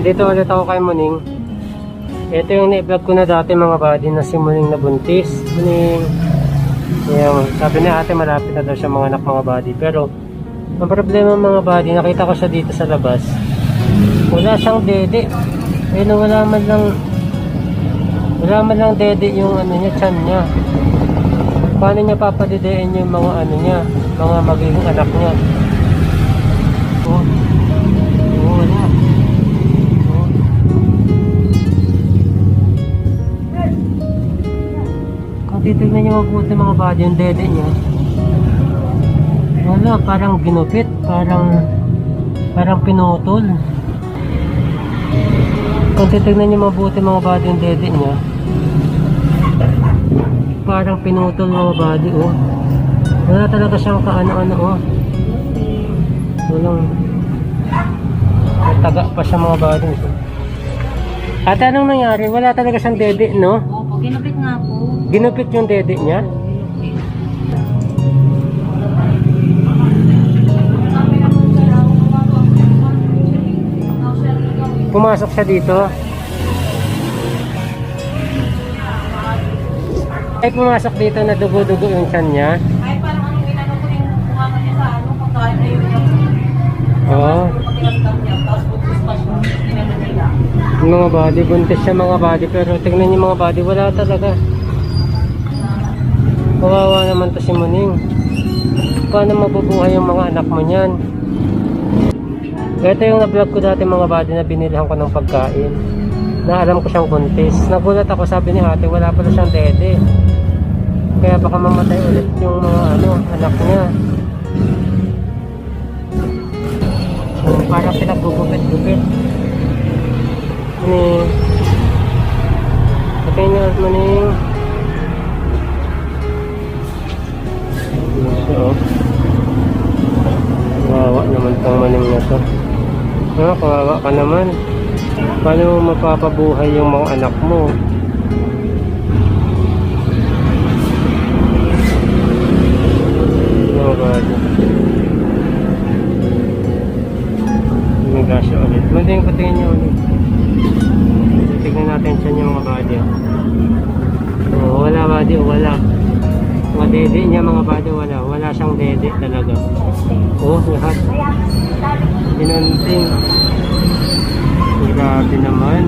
Dito ulit ako kay Muning. Ito yung na-vlog ko na dati mga buddy na si Muning nabuntis. Muning. Yung, sabi ni ate malapit na daw siya mga anak mga buddy. Pero, ang problema mga buddy, nakita ko siya dito sa labas. Wala siyang dede. Ayun, wala man lang wala man lang dede yung ano niya, chan niya. Paano niya papadidein yung mga ano niya, mga magiging anak niya? Titignan niyo mabuti mga body yung dede niya, wala, parang ginupit, parang parang pinutol. Kung titignan niyo mabuti mga body yung dede niya, parang pinutol mga body, oh. Wala talaga siyang kaano-ano, oh. Walang taga pa siya mga body. Ate, anong nangyari? Wala talaga siyang dede, no? Opo, ginupit nga po. Ginupit yung dede niya. Pumasok siya dito. Ay, pumasok dito na dugo-dugo yung tiyan niya. Ay, parang ang ginano ko yung kumama niya sa ano, pagkain na yun yung Oo. mga body, buntis siya mga body. Pero tingnan niyo mga body, wala talaga. Naman to si Muning. Paano mabubuhay yung mga anak mo niyan? Ito yung na-vlog ko dati mga body na binilhan ko ng pagkain. Na alam ko siyang buntis. Nagulat ako, sabi ni ate, wala pala siyang dede. Kaya baka mamatay ulit yung mga ano, anak niya. Parang pinaggugupit-gupit. Ni Patay niyo at So Kawawa naman tong maning na to Ha, kawawa ka naman Paano mapapabuhay yung mga anak mo? Oh God May gasyo ulit Manding patingin niyo ulit Tignan natin siya yung mga body. Oh, wala body, wala. Mga dede niya mga body, wala. Wala siyang dede talaga. Oh, lahat. Pinanting. Grabe naman.